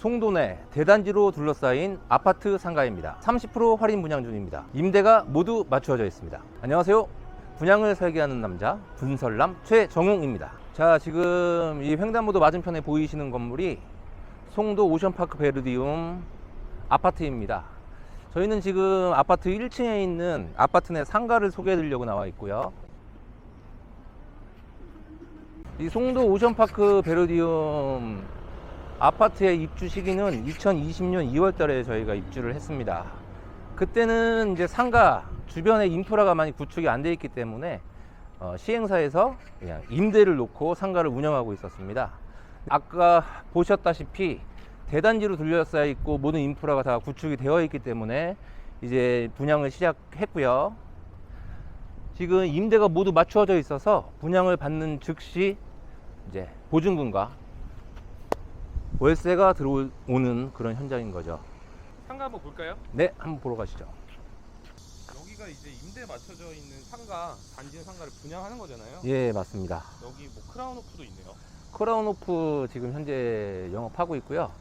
송도 내 대단지로 둘러싸인 아파트 상가입니다. 30% 할인 분양 중입니다. 임대가 모두 맞추어져 있습니다. 안녕하세요. 분양을 설계하는 남자 분설남 최정웅입니다. 자, 지금 이 횡단보도 맞은편에 보이시는 건물이 송도 오션파크 베르디움 아파트입니다. 저희는 지금 아파트 1층에 있는 아파트 내 상가를 소개해 드리려고 나와 있고요. 이 송도 오션파크 베르디움 아파트의 입주 시기는 2020년 2월 달에 저희가 입주를 했습니다. 그때는 이제 상가 주변에 인프라가 많이 구축이 안 돼 있기 때문에 어, 시행사에서 그냥 임대를 놓고 상가를 운영하고 있었습니다. 아까 보셨다시피 대단지로 둘러싸여 있고 모든 인프라가 다 구축이 되어 있기 때문에 이제 분양을 시작했고요. 지금 임대가 모두 맞추어져 있어서 분양을 받는 즉시 이제 보증금과 월세가 들어오는 그런 현장인 거죠. 상가 한번 볼까요? 네, 한번 보러 가시죠. 여기가 이제 임대 맞춰져 있는 상가 단지 상가를 분양하는 거잖아요. 예, 맞습니다. 여기 뭐 크라운 오프도 있네요. 크라운 오프 지금 현재 영업하고 있고요.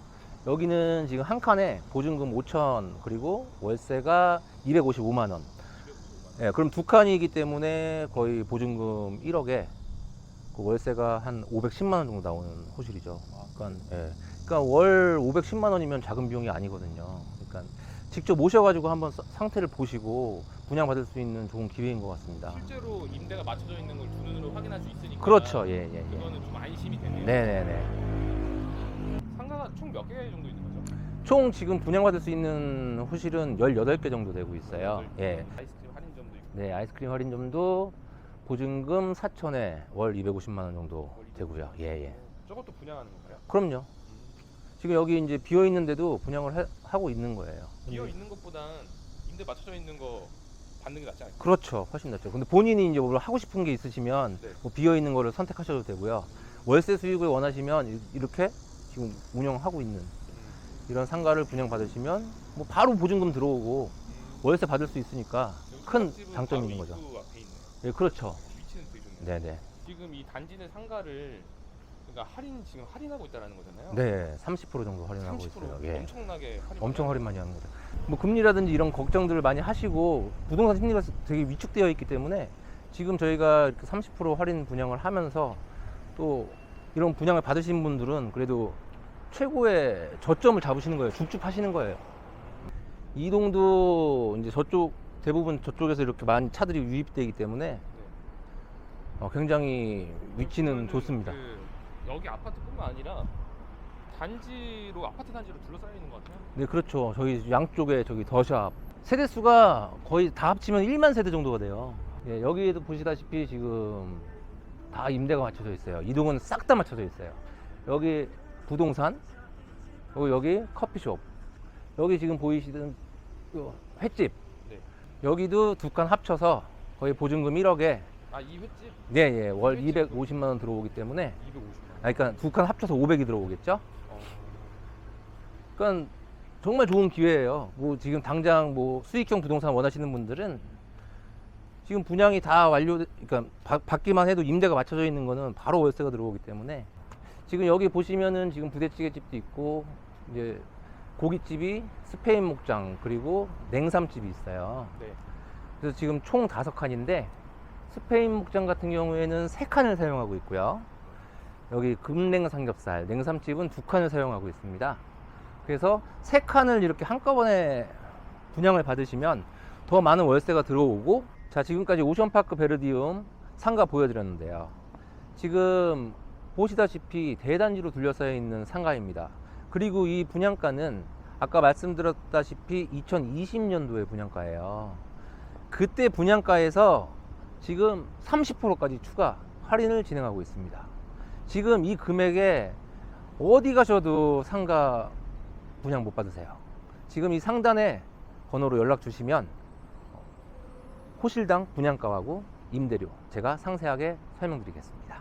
여기는 지금 한 칸에 보증금 5천 그리고 월세가 255만 원. 예, 그럼 두 칸이기 때문에 거의 보증금 1억에 그 월세가 한 510만 원 정도 나오는 호실이죠. 그러니까, 예. 그러니까 월 510만 원이면 작은 비용이 아니거든요. 그러니까 직접 오셔가지고 한번 사- 상태를 보시고 분양 받을 수 있는 좋은 기회인 것 같습니다. 실제로 임대가 맞춰져 있는 걸 두 눈으로 확인할 수 있으니까. 그렇죠, 예, 예, 예. 그거는 좀 안심이 되네요. 네네네. 상가가 총 몇 개 정도 있는 거죠? 총 지금 분양받을 수 있는 호실은 18개 정도 되고 있어요. 예. 아이스크림 할인점도 있고. 네, 아이스크림 할인점도 보증금 4천에 월 250만 원 정도 되고요. 예, 예. 저것도 분양하는 건가요? 그럼요. 지금 여기 이제 비어 있는데도 분양을 하, 하고 있는 거예요. 비어 있는 것보단 임대 맞춰져 있는 거 받는 게 낫지 않을까요? 그렇죠. 훨씬 낫죠. 근데 본인이 이제 뭘 하고 싶은 게 있으시면 네. 뭐 비어 있는 거를 선택하셔도 되고요. 월세 수익을 원하시면 이- 이렇게 지금 운영하고 있는 음. 이런 상가를 분양 받으시면 뭐 바로 보증금 들어오고 월세 받을 수 있으니까 큰 장점이 있는 거죠. 예, 그렇죠. 위치는 되게 좋네. 네, 네. 지금 이 단지 내 상가를 그러니까 할인 지금 할인하고 있다라는 거잖아요. 네, 30% 정도 할인하고 30% 있어요. 예. 엄청나게 할인. 엄청 할인 많이 하는 거죠. 뭐 금리라든지 이런 걱정들을 많이 하시고 부동산 심리가 되게 위축되어 있기 때문에 지금 저희가 이렇게 30% 할인 분양을 하면서 또 이런 분양을 받으신 분들은 그래도 최고의 저점을 잡으시는 거예요. 쭉쭉 하시는 거예요. 이동도 이제 저쪽 대부분 저쪽에서 이렇게 많이 차들이 유입되기 때문에 어, 굉장히 위치는 좋습니다. 그 여기 아파트뿐만 아니라 단지로 아파트 단지로 둘러싸여 있는 것 같아요. 네, 그렇죠. 저희 양쪽에 저기 더샵 세대 수가 거의 다 합치면 1만 세대 정도가 돼요. 예, 여기에도 보시다시피 지금 다 임대가 맞춰져 있어요. 이동은 싹 다 맞춰져 있어요. 여기 부동산, 그리고 여기 커피숍, 여기 지금 보이시는 그 횟집, 네. 여기도 두 칸 합쳐서 거의 보증금 1억에 아 이 횟집 네, 예, 월 횟집. 250만 원 들어오기 때문에 250만 원. 아, 그러니까 두 칸 합쳐서 500이 들어오겠죠. 어, 그러니까 정말 좋은 기회예요. 뭐 지금 당장 뭐 수익형 부동산 원하시는 분들은 지금 분양이 다 완료, 그러니까 받- 받기만 해도 임대가 맞춰져 있는 거는 바로 월세가 들어오기 때문에 지금 여기 보시면은 지금 부대찌개 집도 있고 이제 고깃집이 스페인 목장 그리고 냉삼집이 있어요. 네. 그래서 지금 총 다섯 칸인데 스페인 목장 같은 경우에는 세 칸을 사용하고 있고요. 여기 금냉 삼겹살, 냉삼집은 두 칸을 사용하고 있습니다. 그래서 세 칸을 이렇게 한꺼번에 분양을 받으시면 더 많은 월세가 들어오고 자 지금까지 오션파크 베르디움 상가 보여드렸는데요. 지금 보시다시피 대단지로 둘러싸여 있는 상가입니다. 그리고 이 분양가는 아까 말씀드렸다시피 2020년도의 분양가예요. 그때 분양가에서 지금 30%까지 추가 할인을 진행하고 있습니다. 지금 이 금액에 어디 가셔도 상가 분양 못 받으세요. 지금 이 상단에 번호로 연락 주시면 호실당 분양가하고 임대료 제가 상세하게 설명드리겠습니다.